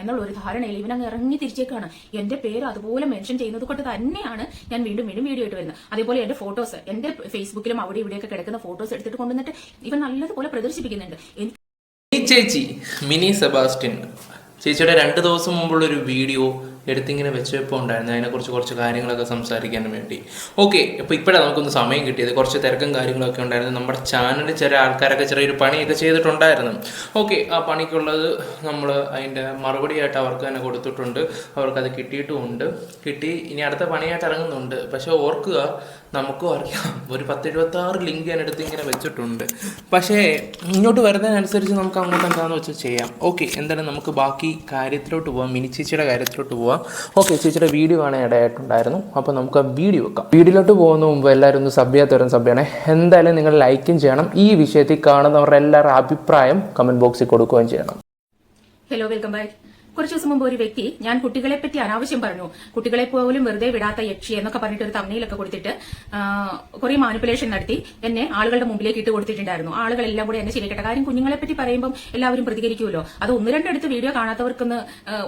എന്നുള്ള ഒരു ധാരണയിൽ ഇവനങ്ങ് ഇറങ്ങി തിരിച്ചേക്കാണ്. എന്റെ പേര് അതുപോലെ മെൻഷൻ ചെയ്യുന്നത് കൊണ്ട് തന്നെയാണ് ഞാൻ വീണ്ടും വീണ്ടും വീഡിയോ ഇട്ട് വരുന്നത്. അതേപോലെ എന്റെ ഫോട്ടോസ് എന്റെ ഫേസ്ബുക്കിലും അവിടെ ഇവിടെയൊക്കെ കിടക്കുന്ന ഫോട്ടോസ് എടുത്തിട്ട് കൊണ്ടുവന്നിട്ട് ഇവൻ നല്ലതുപോലെ പ്രദർശിപ്പിക്കുന്നുണ്ട്. എനിക്ക് ചേച്ചി മിനി സെബാസ്റ്റ്യൻ. ചേച്ചിയുടെ രണ്ട് ദിവസം മുമ്പുള്ള ഒരു വീഡിയോ എടുത്തിങ്ങനെ വെച്ചപ്പോൾ ഉണ്ടായിരുന്നു അതിനെക്കുറിച്ച് കുറച്ച് കാര്യങ്ങളൊക്കെ സംസാരിക്കാൻ വേണ്ടി. ഓക്കെ അപ്പോൾ ഇപ്പോഴാണ് നമുക്കൊന്ന് സമയം കിട്ടിയത്. കുറച്ച് തിരക്കും കാര്യങ്ങളൊക്കെ ഉണ്ടായിരുന്നു. നമ്മുടെ ചാനലിൽ ചില ആൾക്കാരൊക്കെ ചെറിയൊരു പണിയൊക്കെ ചെയ്തിട്ടുണ്ടായിരുന്നു. ഓക്കെ ആ പണിക്കുള്ളത് നമ്മൾ അതിന്റെ മറുപടിയായിട്ട് അവർക്ക് തന്നെ കൊടുത്തിട്ടുണ്ട്. അവർക്കത് കിട്ടിയിട്ടുമുണ്ട്. കിട്ടി ഇനി അടുത്ത പണിയായിട്ട് ഇറങ്ങുന്നുണ്ട്. പക്ഷേ ഓർക്കുക നമുക്കും അറിയാം. ഒരു പത്ത് എഴുപത്തി ആറ് ലിങ്ക് ഞാൻ എടുത്ത് ഇങ്ങനെ വെച്ചിട്ടുണ്ട്. പക്ഷേ ഇങ്ങോട്ട് വരുന്നതിനനുസരിച്ച് നമുക്ക് അങ്ങോട്ട് എന്താണെന്ന് വെച്ചാൽ ചെയ്യാം. ഓക്കെ എന്തായാലും നമുക്ക് ബാക്കി കാര്യത്തിലോട്ട് പോവാം. മിനി ചേച്ചിയുടെ കാര്യത്തിലോട്ട് പോവാം. ഓക്കെ ചേച്ചിയുടെ വീഡിയോ ആണ് ഇടയായിട്ടുണ്ടായിരുന്നു. അപ്പോൾ നമുക്ക് ആ വീഡിയോ വെക്കാം. വീഡിയോയിലോട്ട് പോകുന്ന മുമ്പ് എല്ലാവരും ഒന്ന് സബ് ചെയ്യാത്തവരും സബ് ചെയ്യണേ. എന്തായാലും നിങ്ങൾ ലൈക്കും ചെയ്യണം. ഈ വിഷയത്തിൽ കാണുന്നവരുടെ എല്ലാവരുടെ അഭിപ്രായം കമന്റ് ബോക്സിൽ കൊടുക്കുകയും ചെയ്യണം. ഹലോ വെൽക്കം ബാക്ക് കുറച്ച് ദിവസം മുമ്പ് ഒരു വ്യക്തി ഞാൻ കുട്ടികളെ പറ്റി അനാവശ്യം പറഞ്ഞു. കുട്ടികളെ പോലും വെറുതെ വിടാത്ത യക്ഷി എന്നൊക്കെ പറഞ്ഞിട്ട് ഒരു തമ്മിലൊക്കെ കൊടുത്തിട്ട് കുറെ മാനിപ്പുലേഷൻ നടത്തി. എന്നെ ആളുകളുടെ മുമ്പിലേക്ക് ഇട്ട് കൊടുത്തിട്ടുണ്ടായിരുന്നു. ആളുകളെല്ലാം കൂടെ എന്നെ ശരിക്കട്ടെ കാര്യം കുഞ്ഞുങ്ങളെ പറ്റി പറയുമ്പോൾ എല്ലാവരും പ്രതികരിക്കുമല്ലോ. അത് ഒന്ന് രണ്ടെടുത്ത് വീഡിയോ കാണാത്തവർക്കൊന്ന്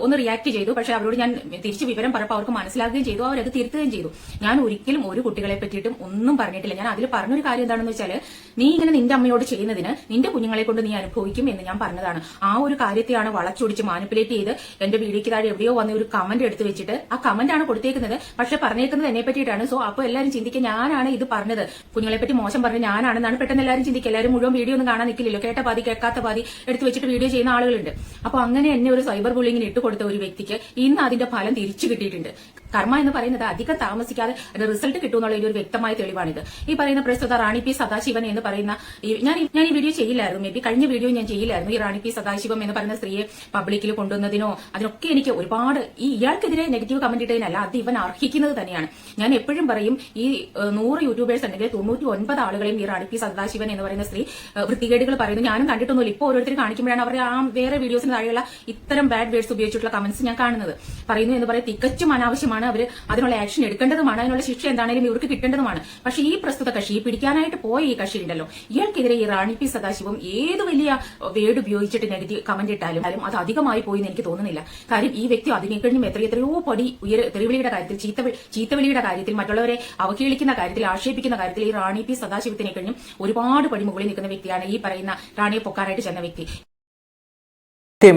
ഒന്ന് റിയാക്ട് ചെയ്തു. പക്ഷെ അവരോട് ഞാൻ തിരിച്ച് വിവരം പറഞ്ഞപ്പോൾ അവർക്ക് മനസ്സിലാക്കുകയും ചെയ്തു. അവരത് തിരുത്തുകയും ചെയ്തു. ഞാൻ ഒരിക്കലും ഒരു കുട്ടികളെ പറ്റിയിട്ടും ഒന്നും പറഞ്ഞിട്ടില്ല. ഞാൻ അതിൽ പറഞ്ഞൊരു കാര്യം എന്താണെന്ന് വെച്ചാൽ നീ ഇങ്ങനെ നിന്റെ അമ്മയോട് ചെയ്യുന്നതിന് നിന്റെ കുഞ്ഞുങ്ങളെ കൊണ്ട് നീ അനുഭവിക്കും എന്ന് ഞാൻ പറഞ്ഞതാണ്. ആ ഒരു കാര്യത്തെയാണ് വളച്ചൊടിച്ച് മാനിപ്പുലേറ്റ് ചെയ്ത് എന്റെ വീഡിയോയ്ക്ക് താഴെ എവിടെയോ വന്ന ഒരു കമന്റ് എടുത്തു വെച്ചിട്ട് ആ കമന്റ് ആണ് കൊടുത്തേക്കുന്നത്. പക്ഷെ പറഞ്ഞേക്കുന്നത് എന്നെ പറ്റിയിട്ടാണ്. സോ അപ്പോൾ എല്ലാവരും ചിന്തിക്കുക ഞാനാണ് ഇത് പറഞ്ഞത്. കുഞ്ഞുങ്ങളെ പറ്റി മോശം പറഞ്ഞത് ഞാനാണെന്നാണ് പെട്ടെന്ന് എല്ലാവരും ചിന്തിക്കുക എല്ലാവരും മുഴുവൻ വീഡിയോ ഒന്നും കാണാൻ നിൽക്കില്ലല്ലോ. കേട്ട പാതി കേൾക്കാത്ത പാതി എടുത്തു വെച്ചിട്ട് വീഡിയോ ചെയ്യുന്ന ആളുകളുണ്ട്. അപ്പൊ അങ്ങനെ എന്നെ ഒരു സൈബർ ബുള്ളിങ്ങിന് ഇട്ട് കൊടുത്ത ഒരു വ്യക്തിക്ക് ഇന്ന് അതിന്റെ ഫലം തിരിച്ചു കിട്ടിയിട്ടുണ്ട്. കർമ്മ എന്ന് പറയുന്നത് അധികം താമസിക്കാതെ അതിന്റെ റിസൾട്ട് കിട്ടുമെന്നുള്ള ഒരു വ്യക്തമായ തെളിവാണിത്. ഈ പറയുന്ന പ്രസ്തുത റാണി പി സദാശിവൻ എന്ന് പറയുന്ന ഞാൻ ഞാൻ ഈ വീഡിയോ ചെയ്യില്ലായിരുന്നു. മേ ബി കഴിഞ്ഞ വീഡിയോ ഞാൻ ചെയ്യില്ലായിരുന്നു. ഈ റാണി പി സദാശിവം എന്ന് പറയുന്ന സ്ത്രീയെ പബ്ലിക്കിൽ കൊണ്ടുവന്നതിനോ അതിനൊക്കെ എനിക്ക് ഒരുപാട് ഈ ഇയാൾക്കെതിരെ നെഗറ്റീവ് കമന്റ് ഇട്ടതിനല്ല അത് ഇവൻ അർഹിക്കുന്നത് തന്നെയാണ്. ഞാൻ എപ്പോഴും പറയും ഈ നൂറ് യൂട്യൂബേഴ്സ് ഉണ്ടെങ്കിൽ തൊണ്ണൂറ്റി ഒൻപത് ആളുകളെയും ഈ റാണി പി സദാശിവൻ എന്ന് പറയുന്ന സ്ത്രീ വൃത്തികേടുകൾ പറയുന്നു. ഞാനും കണ്ടിട്ടൊന്നുമില്ല. ഇപ്പോൾ ഓരോരുത്തർ കാണിക്കുമ്പോഴാണ് അവരുടെ ആ വേറെ വീഡിയോസിന് താഴെയുള്ള ഇത്തരം ബാഡ് വേർഡ്സ് ഉപയോഗിച്ചിട്ടുള്ള കമന്റ്സ് ഞാൻ കാണുന്നത്. പറയുന്നു എന്ന് പറയാം തികച്ചും അനാവശ്യമാണ് അവർ അതിനുള്ള ആക്ഷൻ എടുക്കേണ്ടതുമാണ് അതിനുള്ള ശിക്ഷ എന്താണെങ്കിലും ഇവർക്ക് കിട്ടേണ്ടതുമാണ്. പക്ഷേ ഈ പ്രസ്തുത കക്ഷി പിടിക്കാനായിട്ട് പോയ ഈ കക്ഷി ഉണ്ടല്ലോ. ഇയാൾക്കെതിരെ ഈ റാണി പി സദാശിവം ഏത് വലിയ വേർഡ് ഉപയോഗിച്ചിട്ട് നെഗറ്റീവ് കമന്റ് ഇട്ടാലും അതും അധികമായി പോയി എന്ന് എനിക്ക് തോന്നുന്നില്ല. കാര്യം ഈ വ്യക്തി അതിനേക്കഴിഞ്ഞും എത്ര എത്രയോ പടി ഉയര തെറിവിളിയുടെ കാര്യത്തിൽ ചീത്ത ചീത്തവിളിയുടെ കാര്യത്തിൽ മറ്റുള്ളവരെ അവഹേളിക്കുന്ന കാര്യത്തിൽ ആക്ഷേപിക്കുന്ന കാര്യത്തിൽ ഈ റാണി പി സദാശിവത്തിനെ കഴിഞ്ഞും ഒരുപാട് പടി മുകളിൽ നിൽക്കുന്ന വ്യക്തിയാണ് ഈ പറയുന്ന റാണിയെ പൊക്കാനായിട്ട് ചെന്ന വ്യക്തി.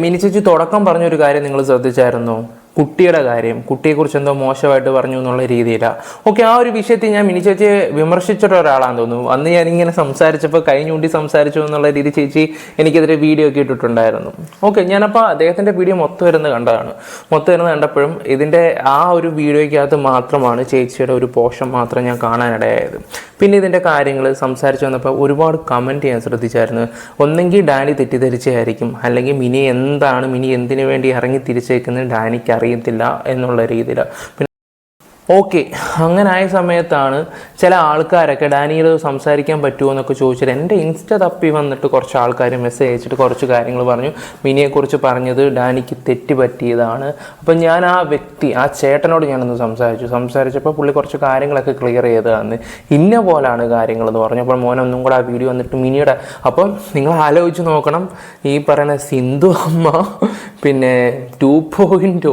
മിനി ചേച്ചി തുടക്കം പറഞ്ഞൊരു കാര്യം നിങ്ങൾ ശ്രദ്ധിച്ചായിരുന്നോ? കുട്ടിയുടെ കാര്യം കുട്ടിയെക്കുറിച്ച് എന്തോ മോശമായിട്ട് പറഞ്ഞു എന്നുള്ള രീതിയിലാണ് ഓക്കെ ആ ഒരു വിഷയത്തിൽ ഞാൻ മിനി ചേച്ചിയെ വിമർശിച്ചിട്ട് ഒരാളാന്ന് തോന്നുന്നു. അന്ന് ഞാൻ ഇങ്ങനെ സംസാരിച്ചപ്പോൾ കൈ ഞൂണ്ടി സംസാരിച്ചു എന്നുള്ള രീതി ചേച്ചി എനിക്കെതിരെ വീഡിയോ ഒക്കെ ഇട്ടിട്ടുണ്ടായിരുന്നു. ഓക്കെ ഞാനപ്പോൾ അദ്ദേഹത്തിന്റെ വീഡിയോ മൊത്തം ഇരുന്ന് കണ്ടതാണ്. മൊത്തം ഇരുന്ന് കണ്ടപ്പോഴും ഇതിന്റെ ആ ഒരു വീഡിയോയ്ക്കകത്ത് മാത്രമാണ് ചേച്ചിയുടെ ഒരു പോഷൻ മാത്രം ഞാൻ കാണാനിടയായത്. പിന്നെ ഇതിന്റെ കാര്യങ്ങൾ സംസാരിച്ചു വന്നപ്പോൾ ഒരുപാട് കമന്റ് ചെയ്യാൻ ശ്രദ്ധിച്ചായിരുന്നു. ഒന്നെങ്കിൽ ഡാനി തെറ്റിദ്ധരിച്ചായിരിക്കും അല്ലെങ്കിൽ മിനി എന്താണ് മിനി എന്തിനു വേണ്ടി ഇറങ്ങി തിരിച്ചേക്കുന്നത് ഡാനിക്ക് അറിയത്തില്ല എന്നുള്ള രീതിയിൽ ഓക്കെ അങ്ങനെ ആയ സമയത്താണ് ചില ആൾക്കാരൊക്കെ ഡാനിയിൽ സംസാരിക്കാൻ പറ്റുമോ എന്നൊക്കെ ചോദിച്ചിട്ട് എന്റെ ഇൻസ്റ്റ തപ്പി വന്നിട്ട് കുറച്ച് ആൾക്കാർ മെസ്സേജ് അയച്ചിട്ട് കുറച്ച് കാര്യങ്ങൾ പറഞ്ഞു. മിനിയെക്കുറിച്ച് പറഞ്ഞത് ഡാനിക്ക് തെറ്റ് പറ്റിയതാണ്. അപ്പം ഞാൻ ആ വ്യക്തി ആ ചേട്ടനോട് ഞാനൊന്ന് സംസാരിച്ചു. സംസാരിച്ചപ്പോൾ പുള്ളി കുറച്ച് കാര്യങ്ങളൊക്കെ ക്ലിയർ ചെയ്തതാണ്. ഇന്ന പോലാണ് കാര്യങ്ങളെന്ന് പറഞ്ഞു. അപ്പോൾ മോനെ ഒന്നും കൂടെ ആ വീഡിയോ വന്നിട്ട് മിനിയുടെ അപ്പം നിങ്ങൾ ആലോചിച്ച് നോക്കണം. ഈ പറയുന്ന സിന്ധു അമ്മ പിന്നെ ടു പോയിന്റ്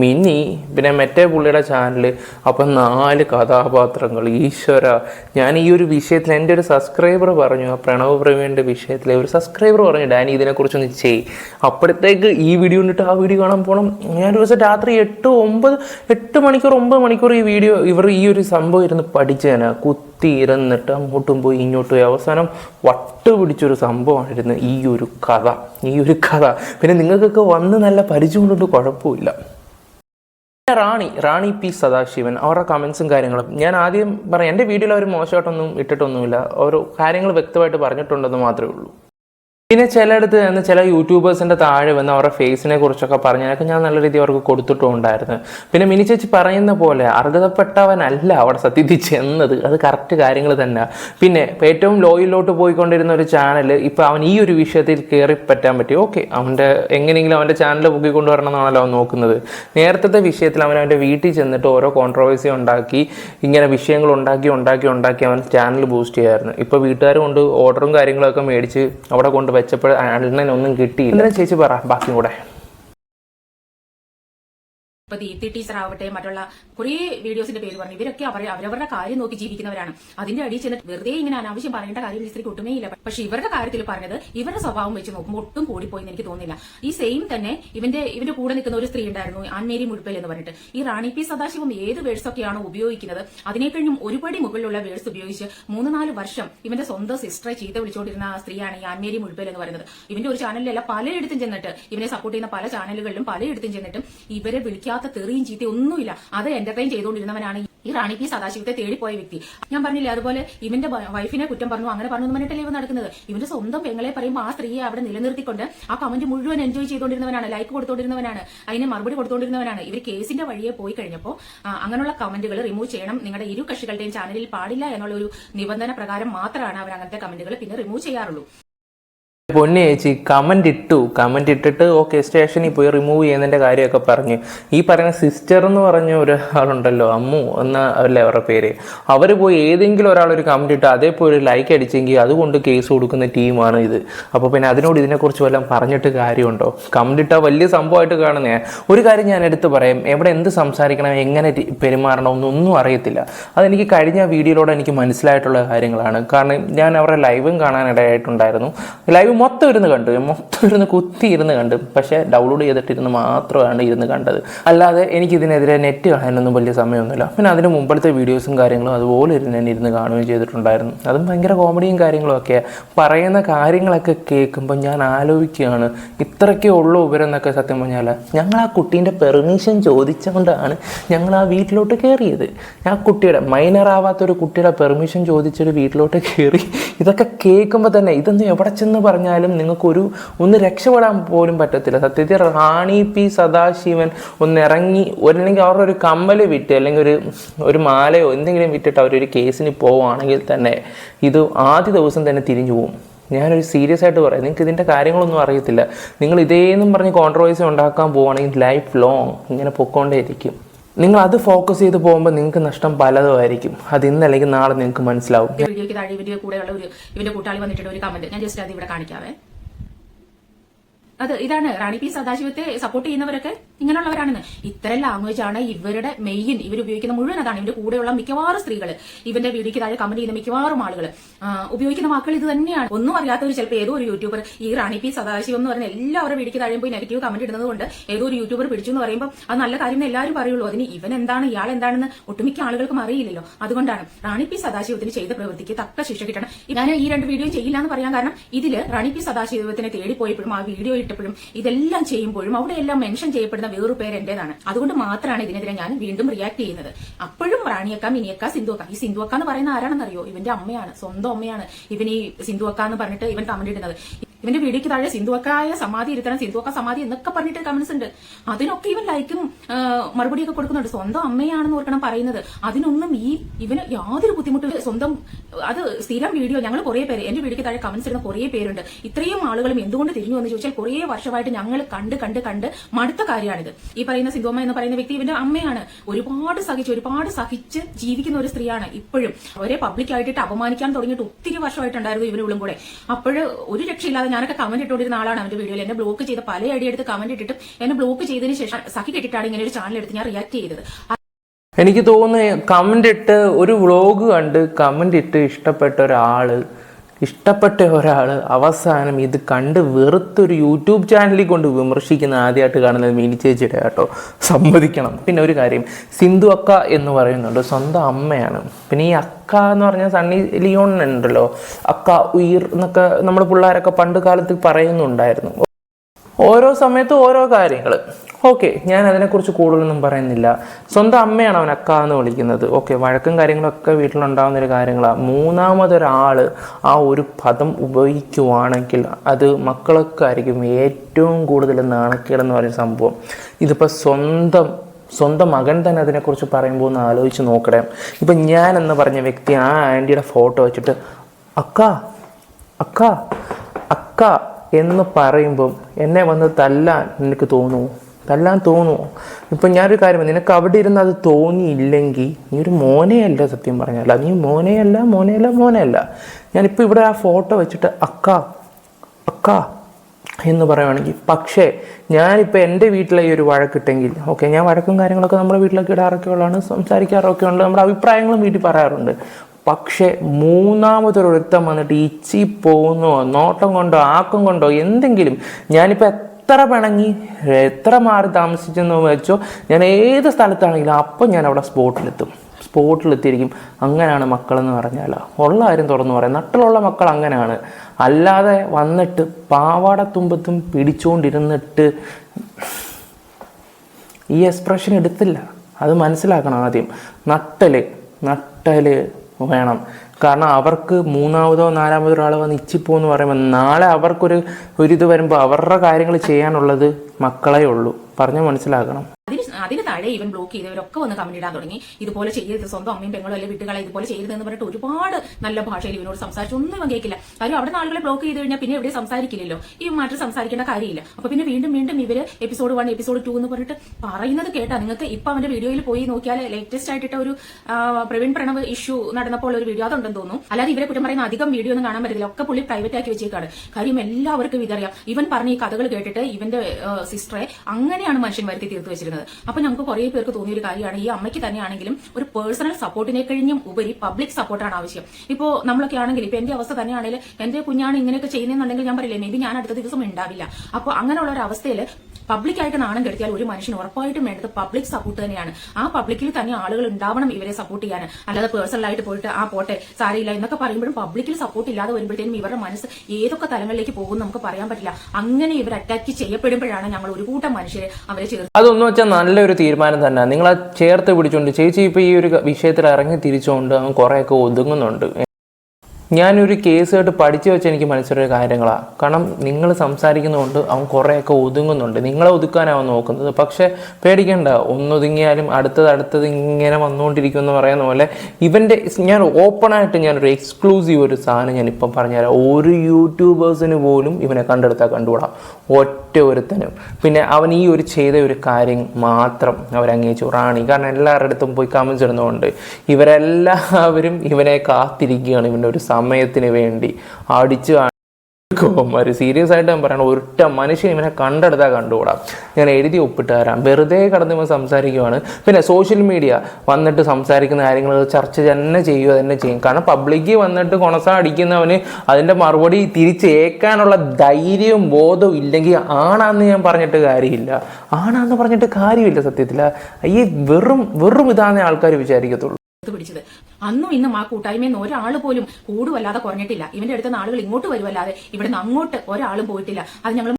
മിനി പിന്നെ മറ്റേ പുള്ളിയുടെ ചാനൽ അപ്പം നാല് കഥാപാത്രങ്ങൾ. ഈശ്വര ഞാൻ ഈ ഒരു വിഷയത്തിൽ എന്റെ ഒരു സബ്സ്ക്രൈബർ പറഞ്ഞു ആ പ്രണവ് പ്രവീണിന്റെ വിഷയത്തിൽ ഒരു സബ്സ്ക്രൈബർ പറഞ്ഞു ഡാനി ഇതിനെക്കുറിച്ചൊന്ന് ചെയ്. അപ്പോഴത്തേക്ക് ഈ വീഡിയോ കണ്ടിട്ട് ആ വീഡിയോ കാണാൻ പോകണം ഞാൻ ദിവസം രാത്രി എട്ട് ഒമ്പത് എട്ട് മണിക്കൂർ ഒമ്പത് മണിക്കൂർ ഈ വീഡിയോ ഇവർ ഈ ഒരു സംഭവം ഇരുന്ന് പഠിച്ചേനെ. കുത്തി ഇരുന്നിട്ട് അങ്ങോട്ടും പോയി ഇങ്ങോട്ടും പോയി. അവസാനം വട്ട് പിടിച്ചൊരു സംഭവമായിരുന്നു ഈ ഒരു കഥ. ഈ ഒരു കഥ. പിന്നെ നിങ്ങൾക്കൊക്കെ വന്ന് നല്ല പരിചയമുണ്ട് കുഴപ്പമില്ല. റാണി റാണി പി സദാശിവൻ അവരുടെ കമൻസും കാര്യങ്ങളും. ഞാൻ ആദ്യം പറയാം എന്റെ വീഡിയോയിൽ അവർ മോശമായിട്ടൊന്നും ഇട്ടിട്ടൊന്നുമില്ല. ഓരോ കാര്യങ്ങൾ വ്യക്തമായിട്ട് പറഞ്ഞിട്ടുണ്ടെന്ന് മാത്രമേ ഉള്ളൂ. പിന്നെ ചിലയിടത്ത് നിന്ന് ചില യൂട്യൂബേഴ്സിന്റെ താഴെ വന്ന് അവരുടെ ഫേസിനെ കുറിച്ചൊക്കെ പറഞ്ഞതൊക്കെ ഞാൻ നല്ല രീതിയിൽ അവർക്ക് കൊടുത്തിട്ടുണ്ടായിരുന്നു. പിന്നെ മിനി ചേച്ചി പറയുന്ന പോലെ അർഹതപ്പെട്ടവനല്ല അവിടെ സത്യത്തിൽ ചെന്നത്. അത് കറക്റ്റ് കാര്യങ്ങൾ തന്നെ പിന്നെ ഏറ്റവും ലോയിലോട്ട് പോയിക്കൊണ്ടിരുന്ന ഒരു ചാനൽ ഇപ്പോൾ അവൻ ഈ ഒരു വിഷയത്തിൽ കയറി പറ്റാൻ പറ്റി. ഓക്കെ അവന്റെ എങ്ങനെയെങ്കിലും അവന്റെ ചാനൽ പൊക്കിക്കൊണ്ടുവരണം എന്നാണല്ലോ അവൻ നോക്കുന്നത്. നേരത്തെ വിഷയത്തിൽ അവൻ അവന്റെ വീട്ടിൽ ചെന്നിട്ട് ഓരോ കോൺട്രവേഴ്സി ഉണ്ടാക്കി ഇങ്ങനെ വിഷയങ്ങൾ ഉണ്ടാക്കി ഉണ്ടാക്കി ഉണ്ടാക്കി അവൻ ചാനൽ ബൂസ്റ്റ് ചെയ്യായിരുന്നു. ഇപ്പോൾ വീട്ടുകാർ കൊണ്ട് ഓർഡറും കാര്യങ്ങളൊക്കെ മേടിച്ച് അവിടെ കൊണ്ട് വെച്ചപ്പോൾ അണ്ണനൊന്നും കിട്ടിയില്ല. ചേച്ചി പറ ബാക്കി കൂടെ. ഇപ്പൊ ദീപ്തി ടീച്ചർ ആവട്ടെ മറ്റുള്ള കുറേ വീഡിയോസിന്റെ പേര് പറഞ്ഞു. ഇവരൊക്കെ അവരെ അവരവരുടെ കാര്യം നോക്കി ജീവിക്കുന്നവരാണ്. അതിന്റെ അടിയിൽ ചെന്നിട്ട് വെറുതെ ഇങ്ങനെ അനാവശ്യം പറയേണ്ട കാര്യം ഈ ഒട്ടുമേ ഇല്ല പക്ഷെ ഇവരുടെ കാര്യത്തിൽ പറഞ്ഞത് ഇവരുടെ സ്വഭാവം വെച്ച് നോക്കുമ്പോൾ ഒട്ടും കൂടിപ്പോയി എനിക്ക് തോന്നില്ല ഈ സെയിം തന്നെ ഇവന്റെ ഇവന്റെ കൂടെ നിൽക്കുന്ന ഒരു സ്ത്രീ ഉണ്ടായിരുന്നു ആൻമേരി മുഴുപ്പൽ എന്ന് പറഞ്ഞിട്ട്. ഈ റാണി പി സദാശിവം ഏത് വേഴ്സ് ഒക്കെയാണോ ഉപയോഗിക്കുന്നത് അതിനേക്കഴിഞ്ഞും ഒരുപടി മുകളിലുള്ള വേഴ്സ് ഉപയോഗിച്ച് മൂന്ന് നാല് വർഷം ഇവന്റെ സ്വന്തം സിസ്റ്ററെ ചീത്ത ആ സ്ത്രീയാണ് ഈ ആൻമേരി മുഴുപ്പൽ എന്ന് പറയുന്നത്. ഇവന്റെ ഒരു ചാനലിലല്ല പലയിടത്തും ചെന്നിട്ട് ഇവനെ സപ്പോർട്ട് ചെയ്യുന്ന പല ചാനലുകളിലും പലയിടത്തും ചെന്നിട്ടും ഇവരെ വിളിക്കാത്ത തെറിയും ചീത്തയും ഒന്നുമില്ല. അത് എന്റർടൈൻ ചെയ്തുകൊണ്ടിരുന്നവനാണ് ഈ റാണി പി സദാശിവത്തെ തേടിപ്പോയ വ്യക്തി. ഞാൻ പറഞ്ഞില്ലേ അതുപോലെ ഇവന്റെ വൈഫിനെ കുറ്റം പറഞ്ഞു. അങ്ങനെ പറഞ്ഞു എന്ന് പറഞ്ഞിട്ടല്ലേ ഇവ നടക്കുന്നത്. ഇവന്റെ സ്വന്തം പെങ്ങളെ പറയുമ്പോൾ ആ സ്ത്രീയെ അവിടെ നിലനിർത്തിക്കൊണ്ട് ആ കമന്റ് മുഴുവൻ എൻജോയ് ചെയ്തുകൊണ്ടിരുന്നവനാണ് ലൈക്ക് കൊടുത്തുകൊണ്ടിരുന്നവനാണ് അതിന് മറുപടി കൊടുത്തുകൊണ്ടിരുന്നവനാണ്. ഇവർ കേസിന്റെ വഴിയെ പോയി കഴിഞ്ഞപ്പോൾ അങ്ങനെയുള്ള കമന്റുകൾ റിമൂവ് ചെയ്യണം. നിങ്ങളുടെ ഇരു കക്ഷികളുടെയും ചാനലിൽ പാടില്ല എന്നുള്ള ഒരു നിബന്ധന പ്രകാരം മാത്രമാണ് അവർ അങ്ങനത്തെ കമന്റുകൾ പിന്നെ റിമൂവ് ചെയ്യാറുള്ളൂ. പൊന്നി ചേച്ചി കമന്റ് ഇട്ടു. കമന്റ് ഇട്ടിട്ട് ഓക്കെ സ്റ്റേഷനിൽ പോയി റിമൂവ് ചെയ്യുന്നതിന്റെ കാര്യമൊക്കെ പറഞ്ഞു. ഈ പറയുന്ന സിസ്റ്റർ എന്ന് പറഞ്ഞ ഒരാളുണ്ടല്ലോ അമ്മു എന്ന അല്ലേ അവരുടെ പേര്. അവർ പോയി ഏതെങ്കിലും ഒരാൾ ഒരു കമന്റ് ഇട്ട് അതേപോലെ ഒരു ലൈക്ക് അടിച്ചെങ്കിൽ അതുകൊണ്ട് കേസ് കൊടുക്കുന്ന ടീമാണ് ഇത്. അപ്പോൾ പിന്നെ അതിനോട് ഇതിനെക്കുറിച്ച് വല്ലതും പറഞ്ഞിട്ട് കാര്യമുണ്ടോ? കമന്റ് ഇട്ടാൽ വലിയ സംഭവമായിട്ട് കാണുന്നേ. ഒരു കാര്യം ഞാൻ എടുത്ത് പറയാം. എവിടെ എന്ത് സംസാരിക്കണം എങ്ങനെ പെരുമാറണമെന്നൊന്നും അറിയത്തില്ല. അതെനിക്ക് കഴിഞ്ഞ വീഡിയോയിലൂടെ എനിക്ക് മനസ്സിലായിട്ടുള്ള കാര്യങ്ങളാണ്. കാരണം ഞാൻ അവരുടെ ലൈവും കാണാനിടയായിട്ടുണ്ടായിരുന്നു. ലൈവ് മൊത്തം ഇരുന്ന് കണ്ടു. മൊത്തം ഇരുന്ന് കുത്തി ഇരുന്ന് കണ്ടു. പക്ഷേ ഡൗൺലോഡ് ചെയ്തിട്ടിരുന്ന് മാത്രമാണ് ഇരുന്ന് കണ്ടത്. അല്ലാതെ എനിക്ക് ഇതിനെതിരെ നെറ്റ് കാണാനൊന്നും വലിയ സമയമൊന്നുമില്ല. പിന്നെ അതിന് മുമ്പത്തെ വീഡിയോസും കാര്യങ്ങളും അതുപോലെ ഇരുന്ന് തന്നെ ഇരുന്ന് കാണുകയും ചെയ്തിട്ടുണ്ടായിരുന്നു. അതും ഭയങ്കര കോമഡിയും കാര്യങ്ങളും ഒക്കെ. പറയുന്ന കാര്യങ്ങളൊക്കെ കേൾക്കുമ്പോൾ ഞാൻ ആലോചിക്കുകയാണ് ഇത്രയ്ക്കേ ഉള്ളൂ ഇവരെന്നൊക്കെ സത്യം പറഞ്ഞാൽ. ഞങ്ങൾ ആ കുട്ടീന്റെ പെർമിഷൻ ചോദിച്ചുകൊണ്ടാണ് ഞങ്ങൾ ആ വീട്ടിലോട്ട് കയറിയത് ആ കുട്ടിയുടെ മൈനർ ആവാത്ത ഒരു കുട്ടിയുടെ പെർമിഷൻ ചോദിച്ചൊരു വീട്ടിലോട്ട് കയറി ഇതൊക്കെ കേൾക്കുമ്പോൾ തന്നെ ഇതൊന്നും എവിടെ ചെന്ന് പറഞ്ഞാലും നിങ്ങൾക്കൊരു ഒന്ന് രക്ഷപ്പെടാൻ പോലും പറ്റത്തില്ല. സത്യത്തിൽ റാണി പി സദാശിവൻ ഒന്ന് ഇറങ്ങി അല്ലെങ്കിൽ അവരുടെ ഒരു കമ്മൽ വിറ്റ് അല്ലെങ്കിൽ ഒരു ഒരു മാലയോ എന്തെങ്കിലും വിറ്റിട്ട് അവരൊരു കേസിന് പോവുകയാണെങ്കിൽ തന്നെ ഇത് ആദ്യ ദിവസം തന്നെ തിരിഞ്ഞു പോകും. ഞാനൊരു സീരിയസ് ആയിട്ട് പറയാം. നിങ്ങൾക്ക് ഇതിന്റെ കാര്യങ്ങളൊന്നും അറിയത്തില്ല. നിങ്ങൾ ഇതേന്നും പറഞ്ഞ് കോൺട്രവേഴ്സി ഉണ്ടാക്കാൻ പോവുകയാണെങ്കിൽ ലൈഫ് ലോങ് ഇങ്ങനെ പൊക്കോണ്ടേയിരിക്കും. നിങ്ങൾ അത് ഫോക്കസ് ചെയ്ത് പോകുമ്പോൾ നിങ്ങൾക്ക് നഷ്ടം പലതുമായിരിക്കും. അത് ഇന്നല്ലെങ്കിൽ നാളെ നിങ്ങൾക്ക് മനസ്സിലാവും. താഴെ കൂടെയുള്ള ഒരു ഇവന്റെ കൂട്ടാളി ഒരു കമന്റ് ഞാൻ ജസ്റ്റ് അത് ഇതാണ് റാണി പി സദാശിവത്തെ സപ്പോർട്ട് ചെയ്യുന്നവരൊക്കെ. ഇങ്ങനെയുള്ളവരാണെന്ന്. ഇത്തരം ലാംഗ്വേജ് ആണ് ഇവരുടെ മെയിൻ ഇവർ ഉപയോഗിക്കുന്ന മുഴുവൻ അതാണ്. ഇവരുടെ കൂടെയുള്ള മിക്കവാറും സ്ത്രീകൾ ഇവന്റെ വീഡിയോയ്ക്ക് താഴെ കമന്റ് ചെയ്യുന്ന മിക്കവാറും ആളുകൾ ഉപയോഗിക്കുന്ന വാക്കുകൾ ഇത് തന്നെയാണ്. ഒന്നും അറിയാത്തവർ ചിലപ്പോൾ ഏതോ ഒരു യൂട്യൂബർ ഈ റാണി പി സദാശിവം എന്ന് പറഞ്ഞ എല്ലാവരും വീഡിയോയ്ക്ക് താഴെ പോയി നെഗറ്റീവ് കമന്റ് ഇടുന്നത് കൊണ്ട് ഏതോ ഒരു യൂട്യൂബർ പിടിച്ചു എന്ന് പറയുമ്പോൾ അത് നല്ല കാര്യം എന്ന് എല്ലാവരും പറയുള്ളൂ. അതിന് ഇവൻ എന്താണ് ഇയാൾ എന്താണെന്ന് ഒട്ടുമിക്ക ആളുകൾക്കും അറിയില്ലല്ലോ. അതുകൊണ്ടാണ് റാണി പി സദാശിവത്തിന് ചെയ്ത പ്രവൃത്തിക്ക് തക്ക ശിക്ഷ കിട്ടണം. ഞാൻ ഈ രണ്ട് വീഡിയോ ചെയ്യില്ല എന്ന് പറയാൻ കാരണം ഇതിൽ റാണി പി സദാശിവത്തിനെ തേടി പോയപ്പോഴും ആ വീഡിയോ ഇട്ടപ്പോഴും ഇതെല്ലാം ചെയ്യുമ്പോഴും അവിടെയെല്ലാം മെൻഷൻ ചെയ്യപ്പെടുന്ന വേറൊരു പേര് എന്റേതാണ്. അതുകൊണ്ട് മാത്രമാണ് ഇതിനെതിരെ ഞാൻ വീണ്ടും റിയാക്ട് ചെയ്യുന്നത്. അപ്പോഴും റാണിയക്ക മിനിയക്ക സിന്ധുവക്ക. ഈ സിന്ധുവക്ക എന്ന് പറയുന്ന ആരാണെന്നറിയോ? ഇവന്റെ അമ്മയാണ് സ്വന്തം അമ്മയാണ് ഇവൻ ഈ സിന്ധുവക്ക എന്ന് പറഞ്ഞിട്ട് ഇവൻ കമന്റ് ഇടുന്നത്. ഇവന്റെ വീഡിയോക്ക് താഴെ സിന്ധുവക്കായ സമാധി ഇരുത്തണം സിന്ധുവക്ക സമാധി എന്നൊക്കെ പറഞ്ഞിട്ട് കമന്റ്സ് ഉണ്ട്. അതിനൊക്കെ ഇവൻ ലൈക്കും മറുപടിയൊക്കെ കൊടുക്കുന്നുണ്ട്. സ്വന്തം അമ്മയാണെന്ന് ഓർക്കണം പറയുന്നത്. അതിനൊന്നും ഈ ഇവന് യാതൊരു ബുദ്ധിമുട്ടും സ്വന്തം അത് സ്ഥിരം വീഡിയോ ഞങ്ങൾ കുറേ പേര് എന്റെ വീഡിയോക്ക് താഴെ കമന്റ്സ് ഇടുന്ന കുറേ പേരുണ്ട്. ഇത്രയും ആളുകളും എന്തുകൊണ്ട് തിരിഞ്ഞു എന്ന് ചോദിച്ചാൽ കുറേ വർഷമായിട്ട് ഞങ്ങൾ കണ്ട് കണ്ട് കണ്ട് മടുത്ത കാര്യമാണിത്. ഈ പറയുന്ന സിന്ധുമ്മ എന്ന് പറയുന്ന വ്യക്തി ഇവന്റെ അമ്മയാണ്. ഒരുപാട് സഹിച്ച് ഒരുപാട് സഹിച്ച് ജീവിക്കുന്ന ഒരു സ്ത്രീയാണ് ഇപ്പോഴും. അവരെ പബ്ലിക്കായിട്ട് അപമാനിക്കാൻ തുടങ്ങിയിട്ട് ഒത്തിരി വർഷമായിട്ടുണ്ടായിരുന്നു ഇവരുള്ളും കൂടെ. അപ്പോൾ ഒരു രക്ഷയില്ലാതെ ഞാനൊക്കെ കമന്റ് ഇട്ടുകൊണ്ടിരുന്ന ആളാണ് അവന്റെ വീഡിയോയിൽ എന്നെ ബ്ലോക്ക് ചെയ്ത പല അടി എടുത്ത് കമന്റ് ഇട്ടിട്ടും എന്നെ ബ്ലോക്ക് ചെയ്തതിന് ശേഷം സഖി കെട്ടിട്ടാണ് ഇങ്ങനെ ഒരു ചാനൽ എടുത്ത് ഞാൻ റിയാക്ട് ചെയ്തത്. എനിക്ക് തോന്നുന്നു കമന്റ് ഇട്ട് ഒരു വ്ളോഗ് കണ്ട് കമന്റ് ഇട്ട് ഇഷ്ടപ്പെട്ട ഒരാൾ ഇഷ്ടപ്പെട്ട ഒരാൾ അവസാനം ഇത് കണ്ട് വെറുത്തൊരു യൂട്യൂബ് ചാനലിൽ കൊണ്ട് വിമർശിക്കുന്ന ആദ്യമായിട്ട് കാണുന്നത് മീനി ചേച്ചിയുടെ കേട്ടോ സമ്മതിക്കണം. പിന്നെ ഒരു കാര്യം സിന്ധു അക്ക എന്ന് പറയുന്നുണ്ട്. സ്വന്തം അമ്മയാണ്. പിന്നെ ഈ അക്ക എന്ന് പറഞ്ഞാൽ സണ്ണി ലിയോൺ ഉണ്ടല്ലോ. അക്ക ഉയർ എന്നൊക്കെ നമ്മുടെ പിള്ളേരൊക്കെ പണ്ട് കാലത്ത് പറയുന്നുണ്ടായിരുന്നു. ഓരോ സമയത്തും ഓരോ കാര്യങ്ങൾ ഓക്കെ ഞാൻ അതിനെക്കുറിച്ച് കൂടുതലൊന്നും പറയുന്നില്ല. സ്വന്തം അമ്മയാണ് അവൻ അക്ക എന്ന് വിളിക്കുന്നത്. ഓക്കെ വഴക്കും കാര്യങ്ങളൊക്കെ വീട്ടിലുണ്ടാകുന്ന ഒരു കാര്യങ്ങളാണ് മൂന്നാമതൊരാൾ ആ ഒരു പദം ഉപയോഗിക്കുവാണെങ്കിൽ അത് മക്കളൊക്കെ ആയിരിക്കും ഏറ്റവും കൂടുതൽ നാണക്കേടെന്ന് പറയുന്ന സംഭവം. ഇതിപ്പോൾ സ്വന്തം സ്വന്തം മകൻ തന്നെ അതിനെക്കുറിച്ച് പറയുമ്പോൾ ഒന്ന് ആലോചിച്ച് നോക്കണേ ഇപ്പം ഞാൻ എന്ന് പറഞ്ഞ വ്യക്തി ആ ആന്റിയുടെ ഫോട്ടോ വെച്ചിട്ട് അക്ക അക്ക അക്ക എന്ന് പറയുമ്പം എന്നെ വന്ന് തല്ലാൻ എനിക്ക് തോന്നുമോ തല്ലാൻ തോന്നുമോ ഇപ്പം ഞാനൊരു കാര്യം നിനക്ക് അവിടെ ഇരുന്ന് അത് തോന്നിയില്ലെങ്കിൽ നീ ഒരു മോനെയല്ല സത്യം പറഞ്ഞല്ല നീ മോനെയല്ല മോനെയല്ല മോനെയല്ല. ഞാനിപ്പോൾ ഇവിടെ ആ ഫോട്ടോ വെച്ചിട്ട് അക്ക അക്ക എന്ന് പറയുവാണെങ്കിൽ പക്ഷേ ഞാനിപ്പോൾ എന്റെ വീട്ടിലെ ഈ ഒരു വഴക്കിട്ടെങ്കിൽ ഓക്കെ ഞാൻ വഴക്കും കാര്യങ്ങളൊക്കെ നമ്മുടെ വീട്ടിലൊക്കെ ഇടാറൊക്കെ ഉള്ളതാണ് സംസാരിക്കാറൊക്കെ ഉണ്ട് നമ്മുടെ അഭിപ്രായങ്ങളും വീട്ടിൽ പറയാറുണ്ട്. പക്ഷേ മൂന്നാമതൊരൊരുത്തം വന്നിട്ട് ഇച്ചി പോകുന്നോ നോട്ടം കൊണ്ടോ ആക്കം കൊണ്ടോ എന്തെങ്കിലും ഞാനിപ്പോൾ എത്ര പിണങ്ങി എത്ര മാറി താമസിച്ചെന്ന് വെച്ചോ ഞാൻ ഏത് സ്ഥലത്താണെങ്കിലും അപ്പം ഞാൻ അവിടെ സ്പോട്ടിലെത്തും. സ്പോട്ടിലെത്തിയിരിക്കും. അങ്ങനെയാണ് മക്കളെന്ന് പറഞ്ഞാൽ ഉള്ള കാര്യം തുറന്നു പറയാം. നട്ടിലുള്ള മക്കൾ അങ്ങനെയാണ്. അല്ലാതെ വന്നിട്ട് പാവാടത്തുമ്പത്തും പിടിച്ചുകൊണ്ടിരുന്നിട്ട് ഈ എക്സ്പ്രഷൻ എടുത്തില്ല. അത് മനസ്സിലാക്കണം ആദ്യം. നട്ടൽ നട്ടൽ വേണം. കാരണം അവർക്ക് മൂന്നാമതോ നാലാമതോ ഒരാൾ വന്ന് ഇച്ചിപ്പോ എന്ന് പറയുമ്പോൾ നാളെ അവർക്കൊരു ഒരിത് വരുമ്പോൾ അവരുടെ കാര്യങ്ങൾ ചെയ്യാനുള്ളത് മക്കളേ ഉള്ളൂ. പറഞ്ഞാൽ മനസ്സിലാക്കണം. അതിന് ഈവൻ ബ്ലോക്ക് ചെയ്തവരൊക്കെ വന്ന് കമന്റ് ഇടാൻ തുടങ്ങി. ഇതുപോലെ ചെയ്യരുത് സ്വന്തം അമ്മയും പെങ്ങളും അല്ലെങ്കിൽ വീട്ടുകളെ ഇതുപോലെ ചെയ്യരുത് എന്ന് പറഞ്ഞിട്ട് ഒരുപാട് നല്ല ഭാഷയിൽ ഇവനോട് സംസാരിച്ചു. ഒന്നും ഇവൻ കേൾക്കില്ല. കാര്യം അവിടെ ആളുകളെ ബ്ലോക്ക് ചെയ്ത് കഴിഞ്ഞാൽ പിന്നെ എവിടെ സംസാരിക്കില്ലല്ലോ. ഈ മാറ്റം സംസാരിക്കേണ്ട കാര്യമില്ല. അപ്പൊ പിന്നെ വീണ്ടും വീണ്ടും ഇവർ എപ്പിസോഡ് വൺ എപ്പിസോഡ് ടു എന്ന് പറഞ്ഞിട്ട് പറയുന്നത് കേട്ടാ. നിങ്ങൾക്ക് ഇപ്പൊ അവന്റെ വീഡിയോയിൽ പോയി നോക്കിയാൽ ലേറ്റസ്റ്റ് ആയിട്ട് ഒരു പ്രവീൺ പ്രണവ് ഇഷ്യൂ നടന്നപ്പോൾ ഒരു വീഡിയോ അതുണ്ടെന്ന് തോന്നുന്നു. അല്ലാതെ ഇവരെ കുറ്റം പറയുന്ന അധികം വീഡിയോ ഒന്നും കാണാൻ പറ്റില്ല ഒക്കെ പുള്ളി പ്രൈവറ്റ് ആക്കി വെച്ചേക്കാണ്. കാര്യം എല്ലാവർക്കും ഇതറിയാം. ഇവൻ പറഞ്ഞ ഈ കഥകൾ കേട്ടിട്ട് ഇവന്റെ സിസ്റ്ററെ അങ്ങനെയാണ് മനുഷ്യൻ വരുത്തി തീർത്തു വെച്ചിരുന്നത്. അപ്പൊ നമുക്ക് കുറെ പേർക്ക് തോന്നിയ ഒരു കാര്യമാണ് ഈ അമ്മയ്ക്ക് തന്നെയാണെങ്കിലും ഒരു പേഴ്സണൽ സപ്പോർട്ടിനെ കഴിഞ്ഞും ഉപരി പബ്ലിക് സപ്പോർട്ടാണ് ആവശ്യം. ഇപ്പോ നമ്മളൊക്കെ ആണെങ്കിൽ ഇപ്പൊ എന്റെ അവസ്ഥ തന്നെയാണെങ്കിൽ എന്റെ കുഞ്ഞാണ് ഇങ്ങനെയൊക്കെ ചെയ്യുന്നതെന്നുണ്ടെങ്കിൽ ഞാൻ പറയില്ലേ മേ ബി ഞാൻ അടുത്ത ദിവസം ഉണ്ടാവില്ല അപ്പൊ അങ്ങനെയുള്ള ഒരു അവസ്ഥയിൽ പബ്ലിക്കായിട്ട് നാണം കെടുത്തിയാൽ ഒരു മനുഷ്യന് ഉറപ്പായിട്ടും വേണ്ടത് പബ്ലിക് സപ്പോർട്ട് തന്നെയാണ്. ആ പബ്ലിക്കിൽ തന്നെ ആളുകൾ ഉണ്ടാവണം ഇവരെ സപ്പോർട്ട് ചെയ്യാൻ. അല്ലാതെ പേഴ്സണലായിട്ട് പോയിട്ട് ആ പോട്ടെ സാരിയില്ല എന്നൊക്കെ പറയുമ്പോഴും പബ്ലിക്കിൽ സപ്പോർട്ട് ഇല്ലാതെ വരുമ്പോഴത്തേനും ഇവരുടെ മനസ്സ് ഏതൊക്കെ തലങ്ങളിലേക്ക് പോകും നമുക്ക് പറയാൻ പറ്റില്ല. അങ്ങനെ ഇവർ അറ്റാക്ക് ചെയ്യപ്പെടുമ്പോഴാണ് ഞങ്ങൾ ഒരു കൂട്ടം മനുഷ്യരെ അവരെ ചേർത്ത് അതൊന്നും വെച്ചാൽ നല്ലൊരു തീരുമാനം തന്നെ. നിങ്ങളെ ചേർത്ത് പിടിച്ചുകൊണ്ട് ചേച്ചി ഇപ്പോൾ ഈ ഒരു വിഷയത്തിൽ ഇറങ്ങി തിരിച്ചുകൊണ്ട് അവൻ കുറേയൊക്കെ ഒതുങ്ങുന്നുണ്ട്. ഞാനൊരു കേസായിട്ട് പഠിച്ചു വെച്ച എനിക്ക് മനസ്സിലൊരു കാര്യങ്ങളാണ് കാരണം നിങ്ങൾ സംസാരിക്കുന്നതുകൊണ്ട് അവൻ കുറേയൊക്കെ ഒതുങ്ങുന്നുണ്ട്. നിങ്ങളെ ഒതുക്കാനവൻ നോക്കുന്നത്. പക്ഷേ പേടിക്കേണ്ട. ഒന്നൊതുങ്ങിയാലും അടുത്തത് അടുത്തത് ഇങ്ങനെ വന്നുകൊണ്ടിരിക്കും എന്ന് പറയുന്ന പോലെ ഇവന്റെ ഞാൻ ഓപ്പണായിട്ട് ഞാനൊരു എക്സ്ക്ലൂസീവ് ഒരു സാധനം ഞാൻ ഇപ്പം പറഞ്ഞുതരാം. ഒരു യൂട്യൂബേഴ്സിന് പോലും ഇവനെ കണ്ടെടുത്താൽ കണ്ടുകൂടാം. ഒറ്റ ഒരുത്തനും. പിന്നെ അവൻ ഈ ഒരു ചെയ്ത ഒരു കാര്യം മാത്രം അവരങ്ങേച്ചു റാണി. കാരണം എല്ലാവരുടെ അടുത്തും പോയി കമൻസ് ഇടുന്നതുകൊണ്ട് ഇവരെല്ലാവരും ഇവനെ കാത്തിരിക്കുകയാണ്. ഇവന്റെ ഒരു സമയത്തിന് വേണ്ടി അടിച്ച് കോമാര് സീരിയസ് ആയിട്ട് ഞാൻ പറയണം ഒറ്റ മനുഷ്യൻ ഇവനെ കണ്ടെടുത്താൽ കണ്ടുകൂടാ. ഞാൻ എഴുതി ഒപ്പിട്ട് തരാം. വെറുതെ കടന്ന് സംസാരിക്കുവാണ്. പിന്നെ സോഷ്യൽ മീഡിയ വന്നിട്ട് സംസാരിക്കുന്ന കാര്യങ്ങൾ ചർച്ച തന്നെ ചെയ്യുക തന്നെ ചെയ്യും. കാരണം പബ്ലിക്കിൽ വന്നിട്ട് കൊണസ അടിക്കുന്നവന് അതിന്റെ മറുപടി തിരിച്ചേക്കാനുള്ള ധൈര്യവും ബോധവും ഇല്ലെങ്കിൽ ആണാന്ന് ഞാൻ പറഞ്ഞിട്ട് കാര്യമില്ല. ആണാന്ന് പറഞ്ഞിട്ട് കാര്യമില്ല സത്യത്തിൽ ഈ വെറും വെറും ഇതാന്നേ ആൾക്കാർ വിചാരിക്കത്തുള്ളൂ. അന്നും ഇന്നും ആ കൂട്ടായ്മയിൽ നിന്ന് ഒരാൾ പോലും കൂടുവല്ലാതെ കുറഞ്ഞിട്ടില്ല. ഇവന്റെ അടുത്ത ആളുകൾ ഇങ്ങോട്ട് വരുമല്ലാതെ ഇവിടുന്ന് അങ്ങോട്ട് ഒരാളും പോയിട്ടില്ല. അത് ഞങ്ങൾ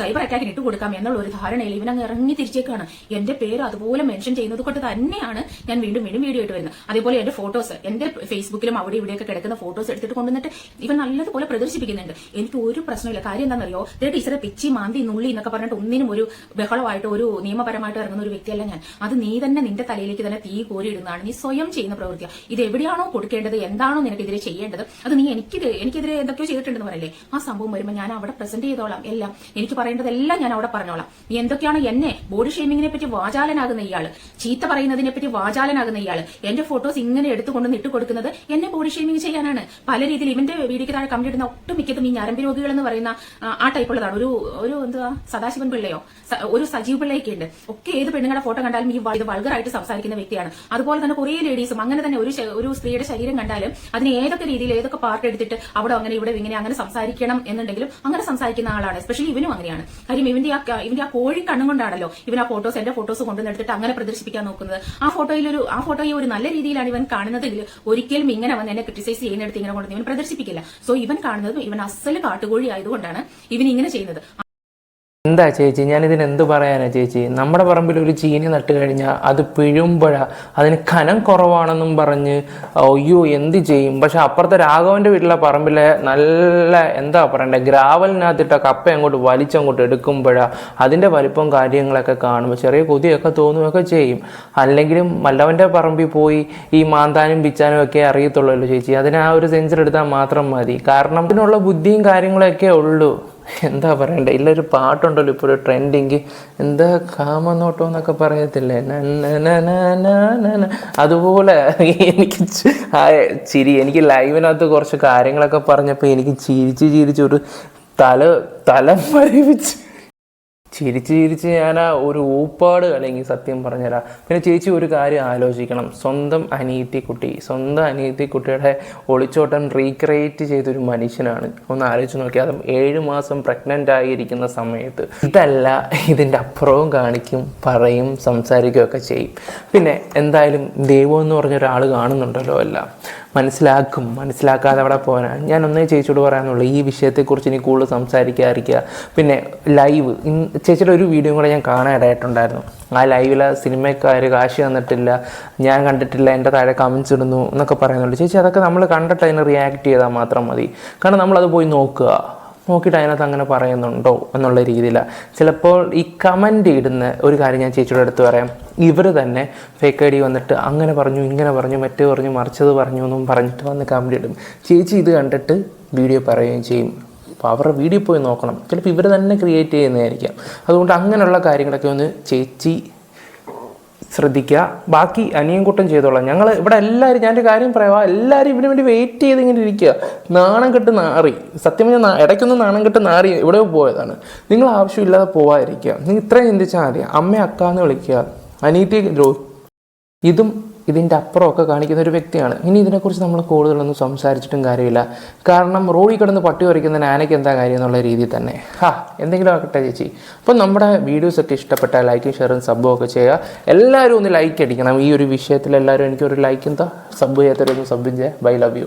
സൈബർ അറ്റാക്കിന് ഇട്ട് കൊടുക്കാം എന്നുള്ള ഒരു ധാരണയിൽ ഇവനങ്ങ് ഇറങ്ങി തിരിച്ചേക്കാണ്. എന്റെ പേര് അതുപോലെ മെൻഷൻ ചെയ്യുന്നത് കൊണ്ട് തന്നെയാണ് ഞാൻ വീണ്ടും വീണ്ടും വീഡിയോ ഇട്ട് വരുന്നത്. അതേപോലെ എന്റെ ഫോട്ടോസ് എന്റെ ഫേസ്ബുക്കിലും അവിടെ ഇവിടെയൊക്കെ കിടക്കുന്ന ഫോട്ടോസ് എടുത്തിട്ട് കൊണ്ടുവന്നിട്ട് ഇവ നല്ലതുപോലെ പ്രദർശിപ്പിക്കുന്നുണ്ട്. എനിക്ക് ഒരു പ്രശ്നമില്ല കാര്യം എന്താണെന്നറിയോ? ഇതേ ടീച്ചറെ പിച്ചി മാന്തി നുള്ളി എന്നൊക്കെ പറഞ്ഞിട്ട് ഒന്നിനും ഒരു ബഹളമായിട്ട് ഒരു നിയമപരമായിട്ട് ഇറങ്ങുന്ന ഒരു വ്യക്തിയല്ല ഞാൻ. അത് നീ തന്നെ നിന്റെ തലയിലേക്ക് തന്നെ തീ കോരി കോരിയിടുന്നതാണ്. നീ സ്വയം ചെയ്യുന്ന പ്രവൃത്തിയാണ് ഇത് എവിടെയാണോ കൊടുക്കേണ്ടത്? എന്താണോ നിനക്കെതിരെ ചെയ്യേണ്ടത്? അത് നീ എനിക്ക് എനിക്കെതിരെ എന്തൊക്കെയോ ചെയ്തിട്ടുണ്ടെന്ന് പറയല്ലേ? ആ സംഭവം വരുമ്പോൾ ഞാൻ അവിടെ പ്രസന്റ് ചെയ്തോളാം. എല്ലാം. എനിക്ക് പറയേണ്ടതെല്ലാം ഞാൻ അവിടെ പറഞ്ഞോളാം. എന്തൊക്കെയാണ് എന്നെ ബോഡി ഷെയ്മിങ്ങിനെ പറ്റി വാചാലനാകുന്ന ഇയാൾ? ചീത്ത പറയുന്നതിനെ പറ്റി വാചാലനാകുന്ന ഇയാൾ? എന്റെ ഫോട്ടോസ് ഇങ്ങനെ എടുത്തുകൊണ്ട് ഇട്ട് കൊടുക്കുന്നത് എന്നെ ബോഡി ഷെയ്മിങ് ചെയ്യാനാണ്. പല രീതിയിൽ ഇവന്റെ വീഡിയോക്ക് താഴെ കമന്റ് ഇടുന്ന ഒട്ടുമിക്കതും ഈ ഞരമ്പ് രോഗികൾ എന്ന് പറയുന്ന ആ, ടൈപ്പ് ടൈപ്പുള്ളതാണ് ഒരു ഒരു എന്താ സദാശിവൻ പിള്ളയോ? ഒരു സജീവ് പിള്ളയൊക്കെ ഉണ്ട്. ഒക്കെ ഏത് പെണ്ണുങ്ങളുടെ ഫോട്ടോ കണ്ടാലും ഈ ഇത് വൾഗറായിട്ട് സംസാരിക്കുന്ന വ്യക്തിയാണ്. അതുപോലെ തന്നെ കുറേ ലേഡീസും അങ്ങനെ തന്നെ ഒരു ഒരു സ്ത്രീയുടെ ശരീരം കണ്ടാലും അതിന് ഏതൊക്കെ രീതിയിൽ ഏതൊക്കെ പാർട്ട് എടുത്തിട്ട് അവിടെ അങ്ങനെ ഇവിടെ ഇങ്ങനെ അങ്ങനെ സംസാരിക്കണം എന്നുണ്ടെങ്കിലും അങ്ങനെ സംസാരിക്കുന്ന ആളാണ്. എസ്പെഷ്യലി ഇവനും അങ്ങനെയാണ്. കാര്യം ഇവന്റെ ആ ഇവന്റെ ആ കോഴി കണ്ണും കൊണ്ടാണല്ലോ ഇവൻ ആ ഫോട്ടോസ് എന്റെ ഫോട്ടോസ് കൊണ്ടുവന്നെടുത്തിട്ട് അങ്ങനെ പ്രദർശിപ്പിക്കാൻ നോക്കുന്നത്. ആ ഫോട്ടോയിലൊരു ആ ഫോട്ടോയെ ഒരു നല്ല രീതിയിലാണ് ഇവൻ കാണുന്നതെങ്കിൽ ഒരിക്കലും ഇങ്ങനെ വന്ന് എന്നെ ക്രിറ്റിസൈസ് ചെയ്യുന്നിടത്ത് ഇങ്ങനെ കൊണ്ടുവന്ന് ഇവൻ പ്രദർശിപ്പിക്കില്ല. സോ ഇവൻ കാണുന്നതും ഇവൻ അസൽ കാട്ടുകോഴി ആയതുകൊണ്ടാണ് ഇവൻ ഇങ്ങനെ ചെയ്യുന്നത്. എന്താ ചേച്ചി? ഞാനിതിന് എന്ത് പറയാനാ ചേച്ചി? നമ്മുടെ പറമ്പിൽ ഒരു ചീനി നട്ട് കഴിഞ്ഞാൽ അത് പിഴുമ്പഴ. അതിന് കനം കുറവാണെന്നും പറഞ്ഞ് അയ്യോ എന്ത് ചെയ്യും? പക്ഷെ അപ്പുറത്തെ രാഘവന്റെ വീട്ടിലെ പറമ്പിലെ നല്ല എന്താ പറയണ്ടേ ഗ്രാവലിനകത്തിട്ട കപ്പ അങ്ങോട്ട് വലിച്ചങ്ങോട്ട് എടുക്കുമ്പോഴ അതിന്റെ വലിപ്പം കാര്യങ്ങളൊക്കെ കാണുമ്പോൾ ചെറിയ കൊതിയൊക്കെ തോന്നുകയൊക്കെ ചെയ്യും. അല്ലെങ്കിലും മല്ലവന്റെ പറമ്പിൽ പോയി ഈ മാന്താനും പിച്ചാനും ഒക്കെ അറിയത്തുള്ളൂ ചേച്ചി. അതിന് ആ ഒരു സെഞ്ചർ എടുത്താൽ മാത്രം മതി. കാരണം അതിനുള്ള ബുദ്ധിയും കാര്യങ്ങളൊക്കെ ഉള്ളൂ. എന്താ പറയണ്ടേ? ഇല്ലൊരു പാട്ടുണ്ടല്ലോ ഇപ്പോൾ ഒരു ട്രെൻഡിങ് എന്താ കാമനോട്ടം എന്നൊക്കെ പറയത്തില്ലേ. അതുപോലെ എനിക്ക് ചിരി എനിക്ക് ലൈവിനകത്ത് കുറച്ച് കാര്യങ്ങളൊക്കെ പറഞ്ഞപ്പോൾ എനിക്ക് ചിരിച്ച് ചിരിച്ച് ഒരു തല തലം മരവിച്ച്. ചിരിച്ച് ചിരിച്ച് ഞാൻ ആ ഒരു ഊപ്പാട് അല്ലെങ്കിൽ സത്യം പറഞ്ഞുതരാം. പിന്നെ ചേച്ചി ഒരു കാര്യം ആലോചിക്കണം. സ്വന്തം അനിയത്തി കുട്ടി സ്വന്തം അനിയത്തി കുട്ടിയുടെ ഒളിച്ചോട്ടം റീക്രിയേറ്റ് ചെയ്തൊരു മനുഷ്യനാണ്. ഒന്ന് ആലോചിച്ച് നോക്കി. അതും ഏഴ് മാസം പ്രഗ്നന്റ് ആയിരിക്കുന്ന സമയത്ത്. ഇതല്ല ഇതിന്റെ അപ്പുറവും കാണിക്കും പറയും സംസാരിക്കുകയൊക്കെ ചെയ്യും. പിന്നെ എന്തായാലും ദൈവം എന്ന് പറഞ്ഞൊരാൾ കാണുന്നുണ്ടല്ലോ എല്ലാം. മനസ്സിലാക്കും. മനസ്സിലാക്കാതെ അവിടെ പോകാനാണ് ഞാൻ ഒന്നേ ചേച്ചിയോട് പറയാനുള്ളൂ ഈ വിഷയത്തെക്കുറിച്ച് ഇനി കൂടുതൽ സംസാരിക്കാതിരിക്കുക. പിന്നെ ലൈവ് ചേച്ചിയുടെ ഒരു വീഡിയോ കൂടെ ഞാൻ കാണാനിടയായിട്ടുണ്ടായിരുന്നു ആ ലൈവിൽ സിനിമക്കാർ കാശ് തന്നിട്ടില്ല ഞാൻ കണ്ടിട്ടില്ല എന്റെ താഴെ കമൻസ് ഇടുന്നു എന്നൊക്കെ പറയുന്നുണ്ട്. ചേച്ചി അതൊക്കെ നമ്മൾ കണ്ടിട്ട് അതിന് റിയാക്ട് ചെയ്താൽ മാത്രം മതി. കാരണം നമ്മളത് പോയി നോക്കുക. നോക്കിയിട്ട് അതിനകത്ത് അങ്ങനെ പറയുന്നുണ്ടോ എന്നുള്ള രീതിയിലാണ് ചിലപ്പോൾ ഈ കമന്റ് ഇടുന്ന ഒരു കാര്യം ഞാൻ ചേച്ചിയുടെ അടുത്ത് പറയാം. ഇവർ തന്നെ ഫേക്ക് ഐ ഡി വന്നിട്ട് അങ്ങനെ പറഞ്ഞു ഇങ്ങനെ പറഞ്ഞു മറ്റേ പറഞ്ഞു മറിച്ചത് പറഞ്ഞു എന്നും പറഞ്ഞിട്ട് വന്ന് കമന്റ് ഇടും. ചേച്ചി ഇത് കണ്ടിട്ട് വീഡിയോ പറയുകയും ചെയ്യും. അപ്പോൾ അവരുടെ വീഡിയോ പോയി നോക്കണം. ചിലപ്പോൾ ഇവർ തന്നെ ക്രിയേറ്റ് ചെയ്യുന്നതായിരിക്കാം. അതുകൊണ്ട് അങ്ങനെയുള്ള കാര്യങ്ങളൊക്കെ ഒന്ന് ചേച്ചി ശ്രദ്ധിക്കുക. ബാക്കി അനിയൻകുട്ടം ചെയ്തോളാം. ഞങ്ങൾ ഇവിടെ എല്ലാവരും ഞാനൊരു കാര്യം പറയാം. എല്ലാവരും ഇവിടെ വേണ്ടി വെയിറ്റ് ചെയ്ത് ഇങ്ങനെ ഇരിക്കുക. നാണം കെട്ട് നാറി. സത്യം പറഞ്ഞാൽ ഇടയ്ക്കൊന്നും നാണം കെട്ട് നാറി ഇവിടെ പോയതാണ്. നിങ്ങൾ ആവശ്യമില്ലാതെ പോവാതിരിക്കുക. നിങ്ങൾ ഇത്രയും ചിന്തിച്ചാൽ മതി. അമ്മ അക്കാന്ന് വിളിക്കുക. ദ്രോ ഇതും ഇതിന്റെ അപ്പുറമൊക്കെ കാണിക്കുന്ന ഒരു വ്യക്തിയാണ്. ഇനി ഇതിനെക്കുറിച്ച് നമ്മൾ കൂടുതലൊന്നും സംസാരിച്ചിട്ടും കാര്യമില്ല. കാരണം റോഡിൽ കിടന്ന് പട്ടി വരയ്ക്കുന്ന ആനയ്ക്ക് എന്താ കാര്യം എന്നുള്ള രീതിയിൽ തന്നെ. ഹാ എന്തെങ്കിലും ആക്കട്ടെ ചേച്ചി. അപ്പം നമ്മുടെ വീഡിയോസൊക്കെ ഇഷ്ടപ്പെട്ടാൽ ലൈക്കും ഷെയറും സബ്ബും ഒക്കെ ചെയ്യുക. എല്ലാവരും ഒന്ന് ലൈക്ക് അടിക്കണം. ഈ ഒരു വിഷയത്തിൽ എല്ലാവരും എനിക്കൊരു ലൈക്ക് എന്താ സബ് ചെയ്യാത്തവരൊന്ന് സബ് ചെയ്യുക. Bye love you